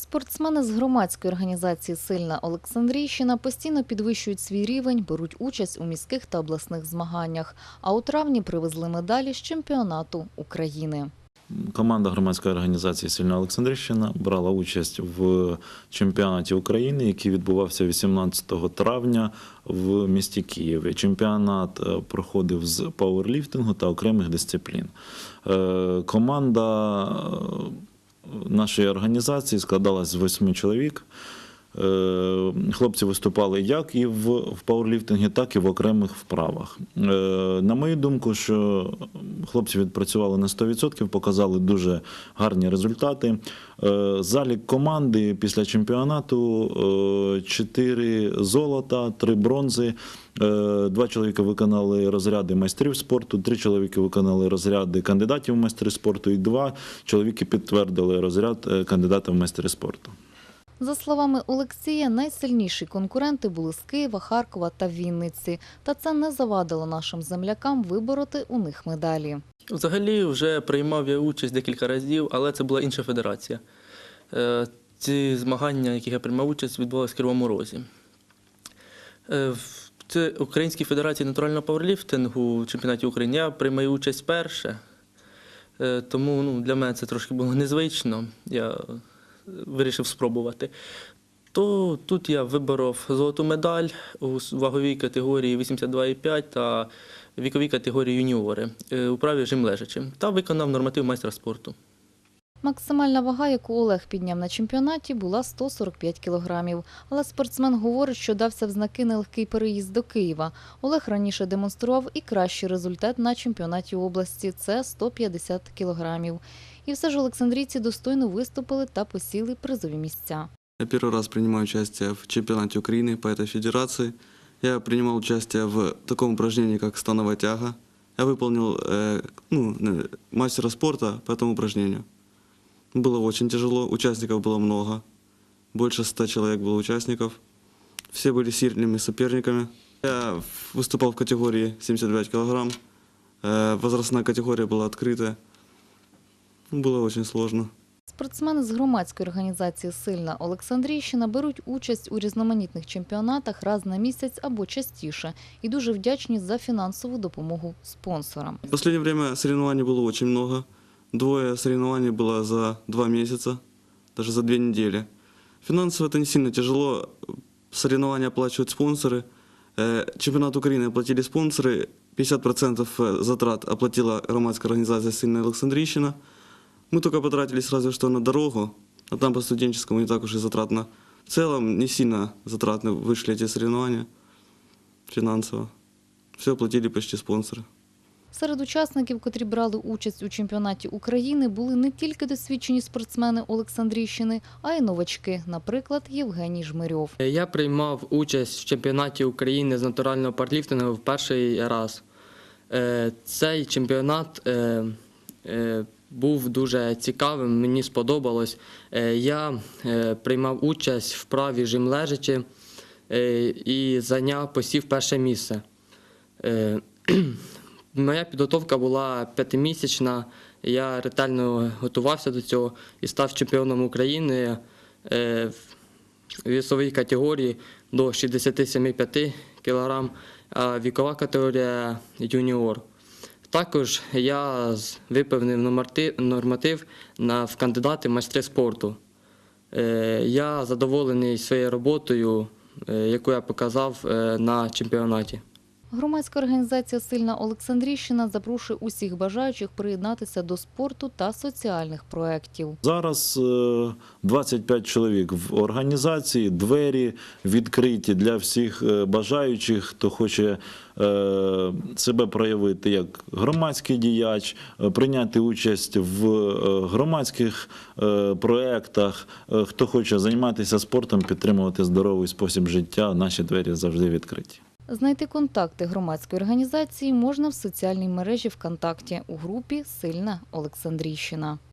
Спортсмени з громадської організації Сильна Олександрійщина постійно підвищують свій рівень, беруть участь у міських та обласних змаганнях. А у травні привезли медалі з чемпіонату України. Команда громадської організації Сильна Олександрівщина брала участь в чемпіонаті України, який відбувався 18 травня в місті Києві. Чемпіонат е, проходив з пауерліфтингу та окремих дисциплін. Е, Команда е, нашої організації складалась з восьми чоловік. Е, Хлопці виступали як і в, в пауерліфтингі, так і в окремих вправах. Е, На мою думку, що хлопці відпрацювали на 100%, показали дуже гарні результати. Е, Залік команди після чемпіонату 4 золота, 3 бронзи. Е, Два чоловіки виконали розряди майстрів спорту, три чоловіки виконали розряди кандидатів в майстри спорту, і два чоловіки підтвердили розряд е, кандидата в майстри спорту. За словами Олексія, найсильніші конкуренти були з Києва, Харкова та Вінниці. Та це не завадило нашим землякам вибороти у них медалі. Взагалі вже приймав я участь декілька разів, але це була інша федерація. Е, Ці змагання, яких я приймав участь, відбувалися в Кривому Розі. Е, Це Українській Федерації натурального пауерліфтингу в чемпіонаті України я приймаю участь перше. Е, Тому ну, для мене це трошки було незвично. Я вирішив спробувати. То тут я виборов золоту медаль у ваговій категорії 82,5 та віковій категорії юніори е, у праві жим лежачим та виконав норматив майстра спорту. Максимальна вага, яку Олег підняв на чемпіонаті, була 145 кілограмів. Але спортсмен говорить, що дався в знаки нелегкий переїзд до Києва. Олег раніше демонстрував і кращий результат на чемпіонаті області – це 150 кілограмів. І все ж олександрійці достойно виступили та посіли призові місця. Я первый раз принимаю участие в чемпионате Украины по этой федерации. Я принимал участие в таком упражнении, как становая тяга. Я выполнил э, ну, э, мастера спорта по этому упражнению. Было очень тяжело, участников было много. Больше ста человек было участников. Все были сильными соперниками. Я выступал в категории 75 килограмм. Э, возрастная категория была открытая. Ну, Было очень сложно. Спортсмени з громадської організації Сильна Олександрійщина беруть участь у різноманітних чемпіонатах раз на місяць або частіше і дуже вдячні за фінансову допомогу спонсорам. В последнее время соревнований было очень много. Двое соревнований было за два месяца, даже за две недели. Финансово это не сильно тяжело. Соревнования оплачивают спонсоры. Э, Чемпионат Украины оплатили спонсоры. 50% затрат оплатила громадская организация «Сильная Александрийщина». Мы только потратились разве что на дорогу, а там по студенческому не так уж и затратно. В целом не сильно затратно вышли эти соревнования финансово. Все оплатили почти спонсоры. Серед учасників, котрі брали участь у чемпіонаті України, були не тільки досвідчені спортсмени Олександрійщини, а й новачки, наприклад, Євгеній Жмирьов. Я приймав участь в чемпіонаті України з натурального парліфтингу в перший раз. Е, Цей чемпіонат е, е, був дуже цікавим, мені сподобалось. Я приймав участь в праві жим лежачи е, і зайняв посів перше місце. Моя підготовка була п'ятимісячна. Я ретельно готувався до цього і став чемпіоном України е, в вісовій категорії до 67,5 кг, а вікова категорія юніор. Також я виповнив норматив в кандидати в майстри спорту. Е, Я задоволений своєю роботою, е, яку я показав на чемпіонаті. Громадська організація Сильна Олександрійщина запрошує усіх бажаючих приєднатися до спорту та соціальних проєктів. Зараз е, 25 чоловік в організації, двері відкриті для всіх е, бажаючих, хто хоче е, себе проявити як громадський діяч, е, прийняти участь в е, громадських е, проєктах, е, хто хоче займатися спортом, підтримувати здоровий спосіб життя. Наші двері завжди відкриті. Знайти контакти громадської організації можна в соціальній мережі ВКонтакті у групі Сильна Олександрійщина.